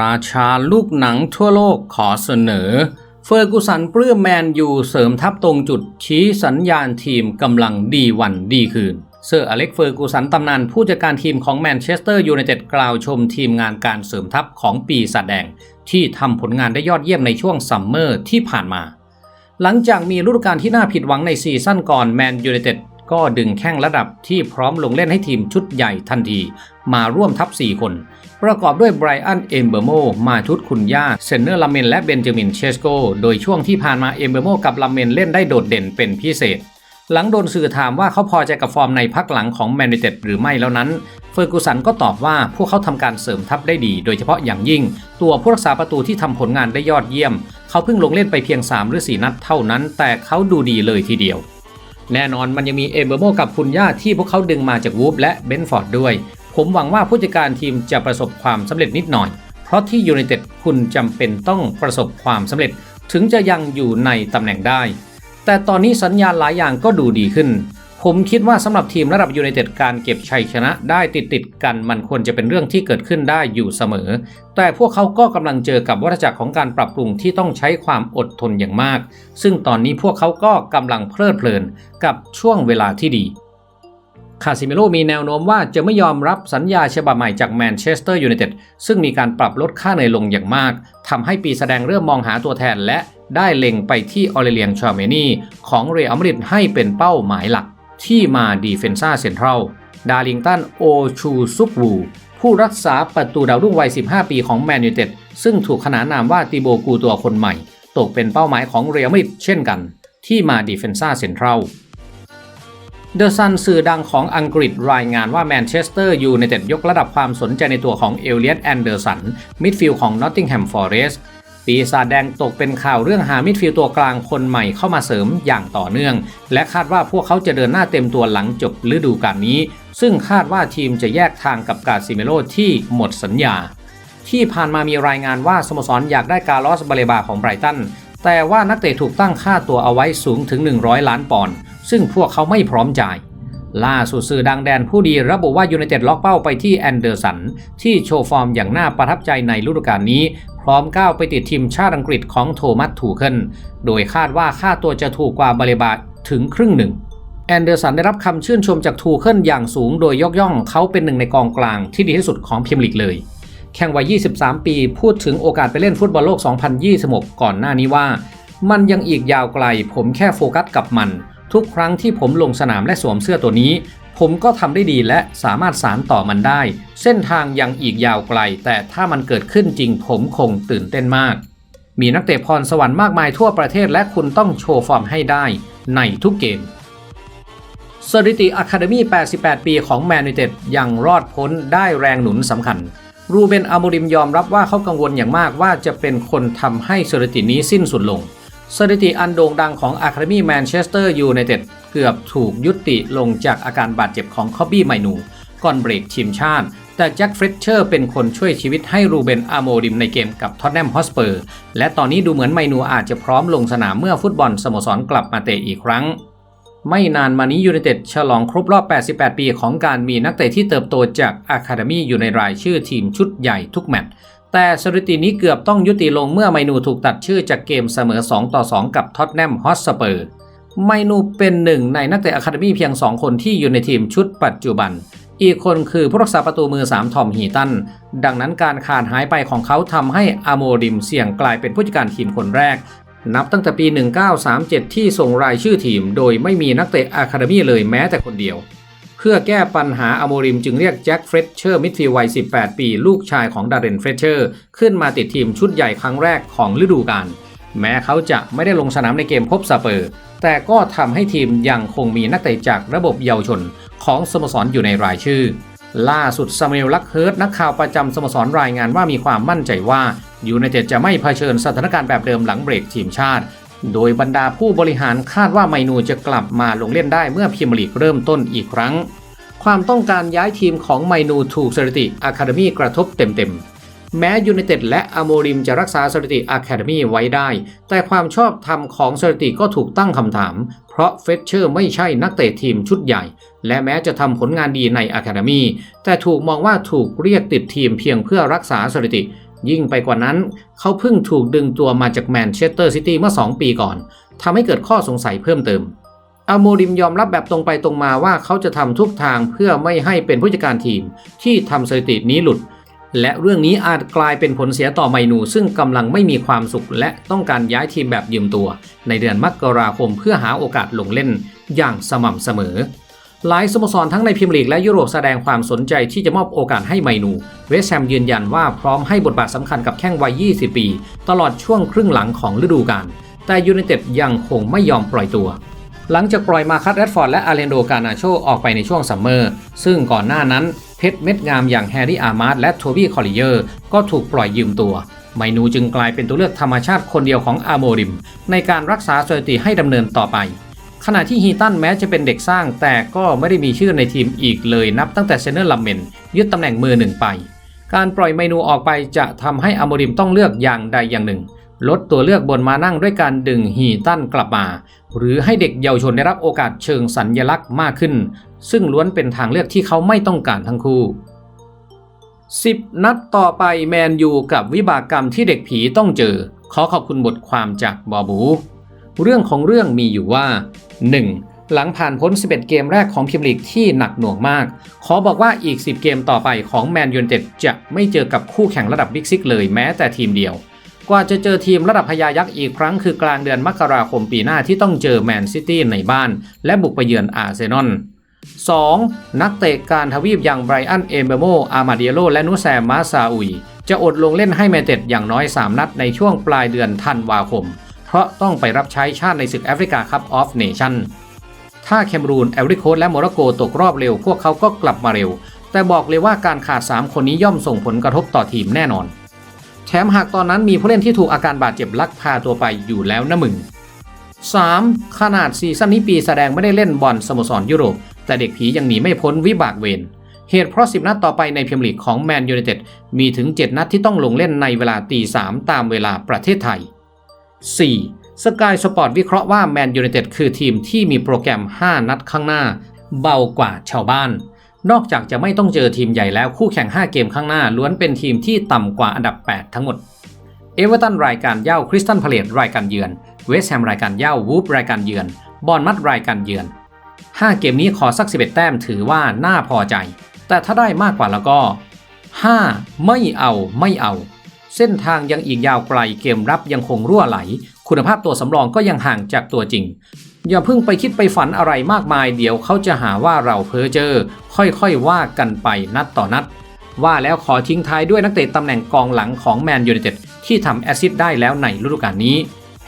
ราชาลูกหนังทั่วโลกขอเสนอ เฟอร์กูสันปลื้มแมนยูเสริมทัพตรงจุดชี้สัญญาณทีมกำลังดีวันดีคืน เซอร์อเล็กเฟอร์กูสันตำนานผู้จัดการทีมของแมนเชสเตอร์ยูไนเต็ดกล่าวชมทีมงานการเสริมทัพของปีศาจแดง ที่ทำผลงานได้ยอดเยี่ยมในช่วงซัมเมอร์ที่ผ่านมา หลังจากมีฤดูกาลที่น่าผิดหวังในซีซั่นก่อนแมนยูไนเต็ดก็ดึงแข้งระดับที่พร้อมลงเล่นให้ทีมชุดใหญ่ทันที มาร่วมทัพ 4 คน ประกอบด้วยไบรอัน เอมเบอร์โม มาชุดคุณย่า เซนเนอร์ลาเมน และเบนจามิน เชสโก โดยช่วงที่ผ่านมาเอมเบอร์โมกับลาเมนเล่นได้โดดเด่นเป็นพิเศษ หลังโดนสื่อถามว่าเขาพอใจกับฟอร์มในพักหลังของแมนยูเต็ดหรือไม่แล้วนั้น เฟอร์กูสันก็ตอบว่าพวกเขาทำการเสริมทัพได้ดี โดยเฉพาะอย่างยิ่ง ตัวผู้รักษาประตูที่ทำผลงานได้ยอดเยี่ยม เขาเพิ่งลงเล่นไปเพียง 3 หรือ 4 นัดเท่านั้น แต่เขาดูดีเลยทีเดียวแน่นอนมันยังมีเอเบอร์โมกับคุณย่าที่พวกเขาดึงมาจากวูฟและเบนฟอร์ดด้วย ผมหวังว่าผู้จัดการทีมจะประสบความสำเร็จนิดหน่อย เพราะที่ยูไนเต็ดคุณจำเป็นต้องประสบความสำเร็จ ถึงจะยังอยู่ในตำแหน่งได้ แต่ตอนนี้สัญญาณหลายอย่างก็ดูดีขึ้น ผมคิดว่าสำหรับทีมระดับยูไนเต็ดการเก็บชัยชนะได้ติดติดกันมันควรจะเป็นเรื่องที่เกิดขึ้นได้อยู่เสมอ แต่พวกเขาก็กำลังเจอกับวัฏจักรของการปรับปรุงที่ต้องใช้ความอดทนอย่างมาก ซึ่งตอนนี้พวกเขาก็กำลังเพลิดเพลินกับช่วงเวลาที่ดี คาซิเมโรมีแนวโน้มว่าจะไม่ยอมรับสัญญาฉบับใหม่จากแมนเชสเตอร์ยูไนเต็ดซึ่งมีการปรับลดค่าเหนื่อยลงอย่างมากทำให้ปีแสดงเริ่มมองหาตัวแทนและได้เล็งไปที่ออเรเลียงชาเมนีของเรอัลมาดริดให้เป็นเป้าหมายหลัก ที่มาดีเฟนซ่าเซ็นทรัล ดาริงตันโอชูซุกวูผู้รักษาประตูดาวรุ่งวัย 15 ปีของแมนยูเต็ดซึ่งถูกขนานนามว่าติโบกูตัวคนใหม่ ตกเป็นเป้าหมายของเรอัลมาดริดเช่นกัน ที่มาดีเฟนซ่าเซ็นทรัล เดอะซันสื่อดังของอังกฤษรายงานว่าแมนเชสเตอร์ยูไนเต็ดยกระดับความสนใจในตัวของเอเลียตแอนเดอร์สันมิดฟิลด์ของนอตติงแฮมฟอร์เรสต์ปีศาจแดงตกเป็นข่าวเรื่องหามิดฟิลด์ตัวกลางคนใหม่เข้ามาเสริมอย่างต่อเนื่อง และคาดว่าพวกเขาจะเดินหน้าเต็มตัวหลังจบฤดูกาลนี้ ซึ่งคาดว่าทีมจะแยกทางกับกาซิเมโรที่หมดสัญญา ที่ผ่านมามีรายงานว่าสโมสรอยากได้การลอสบาเลบาของไบรตันแต่ว่านักเตะถูกตั้งค่าตัวเอาไว้สูงถึง 100 ล้านปอนด์ ซึ่งพวกเขาไม่พร้อมจ่าย ล่าสุดสื่อดังแดนผู้ดีระบุว่ายูไนเต็ดล็อกเป้าไปที่แอนเดอร์สัน ที่โชว์ฟอร์มอย่างน่าประทับใจในฤดูกาลนี้ พร้อมก้าวไปติดทีมชาติอังกฤษของโทมัสถูเคิลโดยคาดว่าค่าตัวจะถูกกว่าบาเลบาถึงครึ่งหนึ่งแอนเดอร์สันได้รับคำชื่นชมจากทูเคิลอย่างสูงโดยยกย่องเขาเป็นหนึ่งในกองกลางที่ดีที่สุดของพรีเมียร์ลีกเลย แข่งวัย 23 ปีพูดถึงโอกาสไปเล่นฟุตบอลโลก 2026 ก่อนหน้านี้ว่า มันยังอีกยาวไกล ผมแค่โฟกัสกับมัน ทุกครั้งที่ผมลงสนามและสวมเสื้อตัวนี้ ผมก็ทำได้ดีและสามารถสารต่อมันได้ เส้นทางยังอีกยาวไกล แต่ถ้ามันเกิดขึ้นจริงผมคงตื่นเต้นมาก มีนักเตะพรสวรรค์มากมายทั่วประเทศและคุณต้องโชว์ฟอร์มให้ได้ในทุกเกมสถิติอะคาเดมี่ 88 ปีของแมนยูเต็ดยังรอดพ้นได้แรงหนุนสำคัญ รูเบนอาโมริมยอมรับว่าเขากังวลอย่างมากว่าจะเป็นคนทำให้สถิตินี้สิ้นสุดลง สถิติอันโด่งดังของอะคาเดมี่แมนเชสเตอร์ยูไนเต็ดเกือบถูกยุติลงจากอาการบาดเจ็บของคอบบี้ไมนู ก่อนเบรกทีมชาติ แต่แจ็คเฟรชเชอร์เป็นคนช่วยชีวิตให้รูเบนอาโมริมในเกมกับท็อตแนมฮอสเปอร์และตอนนี้ดูเหมือนไมนูอาจจะพร้อมลงสนามเมื่อฟุตบอลสโมสรกลับมาเตะอีกครั้ง ไม่นานมานี้ยูไนเต็ดฉลองครบรอบ 88 ปีของการมีนักเตะที่เติบโตจากอะคาเดมี่อยู่ในรายชื่อทีมชุดใหญ่ทุกแมตช์ แต่สถิตินี้เกือบต้องยุติลงเมื่อไมนูถูกตัดชื่อจากเกมเสมอ 2 ต่อ 2 กับท็อตแนมฮอตสเปอร์ไมนูเป็นหนึ่งในนักเตะอะคาเดมี่เพียง 2 คนที่อยู่ในทีมชุดปัจจุบัน อีกคนคือผู้รักษาประตูมือ 3 ทอมฮีตัน ดังนั้นการขาดหายไปของเขาทำให้อาโมริมเสี่ยงกลายเป็นผู้จัดการทีมคนแรก นับตั้งแต่ปี 1937 ที่ส่งรายชื่อทีม โดยไม่มีนักเตะอะคาเดมี่เลยแม้แต่คนเดียว เพื่อแก้ปัญหาอโมริมจึงเรียกแจ็คเฟรชเชอร์มิดฟิลด์วัย 18 ปี ลูกชายของดาร์เรนเฟรชเชอร์ขึ้นมาติดทีมชุดใหญ่ครั้งแรกของฤดูกาลแม้เขาจะไม่ได้ลงสนามในเกมพบสเปอร์ แต่ก็ทำให้ทีมยังคงมีนักเตะจากระบบเยาวชนของสโมสรอยู่ในรายชื่อ ล่าสุดซามูเอลลักเฮิร์ตนักข่าวประจำสโมสรรายงานว่ามีความมั่นใจว่ายูไนเต็ดจะไม่เผชิญสถานการณ์แบบเดิมหลังเบรกทีมชาติ โดยบรรดาผู้บริหารคาดว่าไมนูจะกลับมาลงเล่นได้เมื่อพรีเมียร์ลีกเริ่มต้นอีกครั้ง ความต้องการย้ายทีมของไมนูถูกสถิติอะคาเดมีกระทบเต็มๆ แม้ยูไนเต็ดและอโมริมจะรักษาสถิติอะคาเดมีไว้ได้ แต่ความชอบธรรมของสถิติก็ถูกตั้งคำถาม เพราะเฟสเชอร์ไม่ใช่นักเตะทีมชุดใหญ่ และแม้จะทำผลงานดีในอะคาเดมีแต่ถูกมองว่าถูกเรียกติดทีมเพียงเพื่อรักษาสถิติ ยิ่งไปกว่านั้น เขาเพิ่งถูกดึงตัวมาจากแมนเชสเตอร์ซิตี้เมื่อ 2 ปีก่อนทำให้เกิดข้อสงสัยเพิ่มเติมอาโมริมยอมรับแบบตรงไปตรงมาว่าเขาจะทำทุกทางเพื่อไม่ให้เป็นผู้จัดการทีมที่ทำสถิตินี้หลุด และเรื่องนี้อาจกลายเป็นผลเสียต่อไมนู ซึ่งกำลังไม่มีความสุข และต้องการย้ายทีมแบบยืมตัว ในเดือนมกราคมเพื่อหาโอกาสลงเล่นอย่างสม่ำเสมอ หลายสโมสรทั้งในพรีเมียร์ลีกและยุโรปแสดงความสนใจที่จะมอบโอกาสให้ไมนู เวสแฮมยืนยันว่าพร้อมให้บทบาทสำคัญกับแข้งวัย 20 ปี ตลอดช่วงครึ่งหลังของฤดูกาล แต่ยูไนเต็ดยังคงไม่ยอมปล่อยตัว หลังจากปล่อยมาคัตแรดฟอร์ดและอาเลนโดกานาโชออกไปในช่วงซัมเมอร์ ซึ่งก่อนหน้านั้นเพชรเม็ดงามอย่างแฮร์รี่อาร์มาร์ดและโทบี้คอลลิเยอร์ก็ถูกปล่อยยืมตัวไมนูจึงกลายเป็นตัวเลือกธรรมชาติคนเดียวของอาโมริม ในการรักษาสถิติให้ดำเนินต่อไป ขณะที่ฮีตันแม้จะเป็นเด็กสร้าง แต่ก็ไม่ได้มีชื่อในทีมอีกเลยนับตั้งแต่เซนเนอร์ลัมเมนยึดตำแหน่งมือหนึ่งไป การปล่อยเมนูออกไปจะทำให้อโมริมต้องเลือกอย่างใดอย่างหนึ่ง ลดตัวเลือกบนมานั่งด้วยการดึงฮีตันกลับมา หรือให้เด็กเยาวชนได้รับโอกาสเชิงสัญญลักษณ์มากขึ้น ซึ่งล้วนเป็นทางเลือกที่เขาไม่ต้องการทั้งคู่ 10 นัดต่อไปแมนยูกับวิบากกรรมที่เด็กผีต้องเจอ ขอขอบคุณบทความจากบอบู เรื่องของเรื่องมีอยู่ว่า 1. หลังผ่านพ้น 11 เกมแรกของพรีเมียร์ลีกที่หนักหน่วงมาก ขอบอกว่าอีก 10 เกมต่อไปของแมนยูนเต็ดจะไม่เจอกับคู่แข่งระดับบิ๊กซิกเลยแม้แต่ทีมเดียว กว่าจะเจอทีมระดับพยายักษ์อีกครั้งคือกลางเดือนมกราคมปีหน้าที่ต้องเจอแมนซิตี้ในบ้าน และบุกไปเยือนอาร์เซนอล 2. นักเตะการทวีปอย่างไบรอัน เอเบโม อามาเดียโล และนุแซม มาซาอุย จะอดลงเล่นให้แมนเต็ดอย่างน้อย 3 นัดในช่วงปลายเดือนธันวาคม เพราะต้องไปรับใช้ชาติในศึกแอฟริกาคัพออฟเนชั่นถ้าแคมรูนแอฟริโคสและโมร็อกโกตกรอบเร็วพวกเขาก็กลับมาเร็ว แต่บอกเลยว่าการขาด 3 คนนี้ย่อมส่งผลกระทบต่อทีมแน่นอน แถมหากตอนนั้นมีผู้เล่นที่ถูกอาการบาดเจ็บลักพาตัวไปอยู่แล้วนะมึง 3. ขนาดซีซั่นนี้ปีแสดงไม่ได้เล่นบอลสโมสรยุโรป แต่เด็กผียังหนีไม่พ้นวิบากเวรเหตุเพราะ 10 นัดต่อไปในพรีเมียร์ลีกของแมนยูไนเต็ดมีถึง 7 นัดที่ต้องลงเล่นในเวลาตี3ตามเวลาประเทศไทย 4. สกายสปอร์ตวิเคราะห์ว่าแมนยูไนเต็ดคือทีมที่มีโปรแกรม 5 นัดข้างหน้า เบากว่าชาวบ้าน นอกจากจะไม่ต้องเจอทีมใหญ่แล้วคู่แข่ง 5 เกมข้างหน้า ล้วนเป็นทีมที่ต่ำกว่าอันดับ 8 ทั้งหมด เอเวอร์ตันรายการเย่าคริสตันพาเลตรายการเยือน เวสต์แฮมรายการเย่าวูฟรายการเยือนบอลมัดรายการเยือน 5 เกมนี้ขอสัก 11 แต้มถือว่าน่าพอใจ แต่ถ้าได้มากกว่าแล้วก็ 5. ไม่เอาไม่เอา เส้นทางยังอีกยาวไกลเกมรับยังคงรั่วไหล คุณภาพตัวสำรองก็ยังห่างจากตัวจริง อย่าเพิ่งไปคิดไปฝันอะไรมากมาย เดี๋ยวเขาจะหาว่าเราเพ้อเจอค่อยๆว่ากันไปนัดต่อนัด ว่าแล้วขอทิ้งท้ายด้วยนักเตะตำแหน่งกองหลังของแมนยูไนเต็ดที่ทำแอซิสต์ได้แล้วในฤดูกาลนี้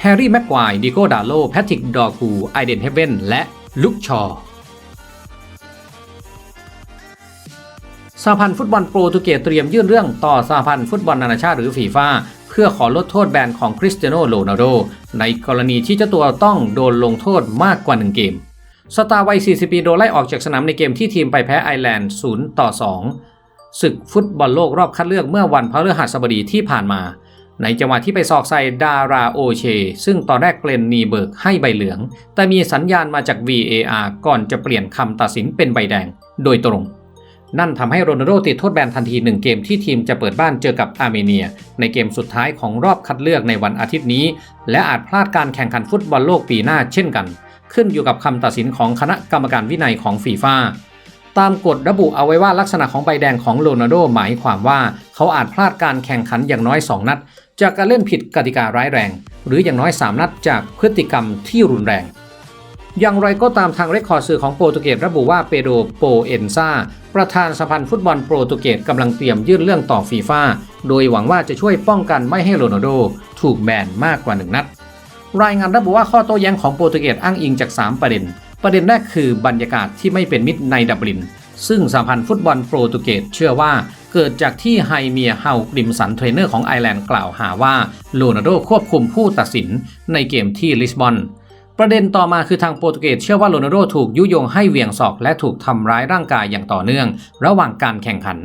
แฮร์รี่แม็กควายดิโก้ดาโลแพทริกดอร์กูไอเดนเฮเบนและลุกชอ สหพันธ์ฟุตบอลโปรตุเกสเตรียมยื่นเรื่องต่อสหพันธ์ฟุตบอลนานาชาติหรือฟีฟ่าเพื่อขอลดโทษแบนของคริสเตียโนโรนัลโดในกรณีที่เจ้าตัวต้องโดนลงโทษมากกว่า 1 เกม สตาร์วัย 40 ปีโดนไล่ออกจากสนามในเกมที่ทีมไปแพ้ไอร์แลนด์ 0 ต่อ 2 ศึกฟุตบอลโลกรอบคัดเลือกเมื่อวันพฤหัสบดีที่ผ่านมา ในจังหวะที่ไปสอกใส่ดาราโอเช ซึ่งตอนแรกเกรนนีเบิร์กให้ใบเหลือง แต่มีสัญญาณมาจาก VAR ก่อนจะเปลี่ยนคำตัดสินเป็นใบแดง โดยตรง นั่นทำให้โรนัลโดติดโทษแบนทันทีหนึ่งเกมที่ทีมจะเปิดบ้านเจอกับอาร์เมเนีย ในเกมสุดท้ายของรอบคัดเลือกในวันอาทิตย์นี้ และอาจพลาดการแข่งขันฟุตบอลโลกปีหน้าเช่นกัน ขึ้นอยู่กับคำตัดสินของคณะกรรมการวินัยของฟีฟ่าตามกฎระบุเอาไว้ว่าลักษณะของใบแดงของโรนัลโดหมายความว่า เขาอาจพลาดการแข่งขันอย่างน้อย 2 นัด จากการเล่นผิดกติการ้ายแรง หรืออย่างน้อย 3 นัดจากพฤติกรรมที่รุนแรง อย่างไรก็ตามทางเรคคอร์ดสื่อของโปรตุเกสระบุว่าเปโดโปเอนซาประธานสพันธ์ฟุตบอลโปรตุเกสกำลังเตรียมยื่นเรื่องต่อฟีฟ่าโดยหวังว่าจะช่วยป้องกันไม่ให้โรนัลโดถูกแบนมากกว่า1นัด รายงานระบุว่าข้อโต้แย้งของโปรตุเกสอ้างอิงจาก 3 ประเด็น ประเด็นแรกคือบรรยากาศที่ไม่เป็นมิตรในดับลิน ซึ่งสพันธ์ฟุตบอลโปรตุเกสเชื่อว่า เกิดจากที่ไฮเมียเฮากริมสันเทรนเนอร์ของไอร์แลนด์กล่าวหาว่าโรนัลโดควบคุมผู้ตัดสินในเกมที่ลิสบอน ประเด็นต่อมาคือทางโปรตุเกสเชื่อว่าโรนัลโดถูกยุยงให้เวียงศอกและถูกทำร้ายร่างกายอย่างต่อเนื่อง ระหว่างการแข่งขัน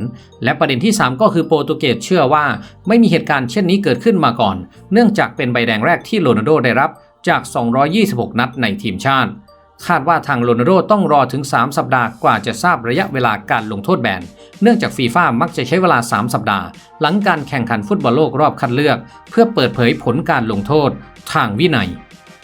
และประเด็นที่ 3 ก็คือโปรตุเกสเชื่อว่า ไม่มีเหตุการณ์เช่นนี้เกิดขึ้นมาก่อน เนื่องจากเป็นใบแดงแรกที่โรนัลโดได้รับจาก 226 นัดในทีมชาติ คาดว่าทางโรนัลโดต้องรอถึง 3 สัปดาห์กว่าจะทราบระยะเวลาการลงโทษแบน เนื่องจากฟีฟ่ามักจะใช้เวลา 3 สัปดาห์ หลังการแข่งขันฟุตบอลโลกรอบคัดเลือก เพื่อเปิดเผยผลการลงโทษ ทางวินัย